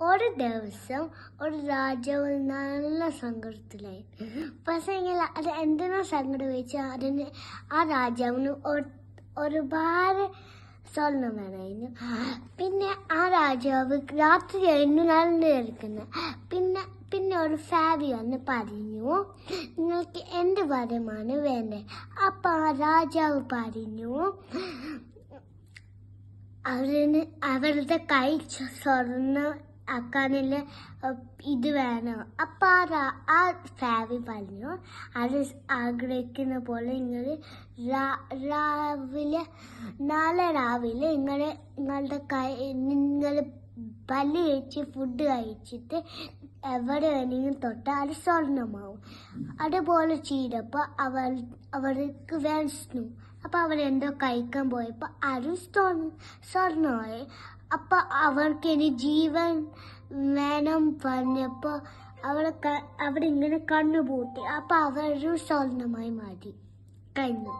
ഒരു ദിവസം ഒരു രാജാവ് നല്ല സങ്കടത്തിലായി. പക്ഷേങ്കിൽ അത് എന്തിനാ സങ്കടം വെച്ചാൽ അതിന് ആ രാജാവിന് ഒരു- ഒരുപാട് സ്വർണം വേണമായിരുന്നു. പിന്നെ ആ രാജാവ് രാത്രിയായിരുന്നു നടന്നിരിക്കുന്നത് പിന്നെ പിന്നെ ഒരു ഫാബി വന്ന് പറഞ്ഞു നിങ്ങൾക്ക് എന്ത് വരമാണ് വേണ്ടത് അപ്പം ആ രാജാവ് പറഞ്ഞു അവരിന് അവരുടെ കൈ സ്വർണ ആക്കാനുള്ള ഇത് വേണം. അപ്പം ആ ആ ഫാവി പറഞ്ഞു അത് ആഗ്രഹിക്കുന്ന പോലെ നിങ്ങൾ രാവിലെ നാളെ രാവിലെ നിങ്ങൾ നിങ്ങളുടെ കൈ നിങ്ങൾ പല്ലി കഴിച്ച് ഫുഡ് കഴിച്ചിട്ട് എവിടെ വേണമെങ്കിലും തൊട്ടാൽ അത് സ്വർണമാവും. അതുപോലെ ചെയ്തപ്പോൾ അവർ അവർക്ക് വിശന്നു അപ്പൊ അവരെന്തോ കഴിക്കാൻ പോയപ്പോ അത് സ്വർണ സ്വർണമായി അപ്പൊ അവർക്ക് ഇനി ജീവൻ വേണം പറഞ്ഞപ്പോ അവളെ ക- കണ്ണു കണ്ണുപൂട്ടി. അപ്പൊ അവരൊരു സ്വർണമായി മാറ്റി. കഴിഞ്ഞു.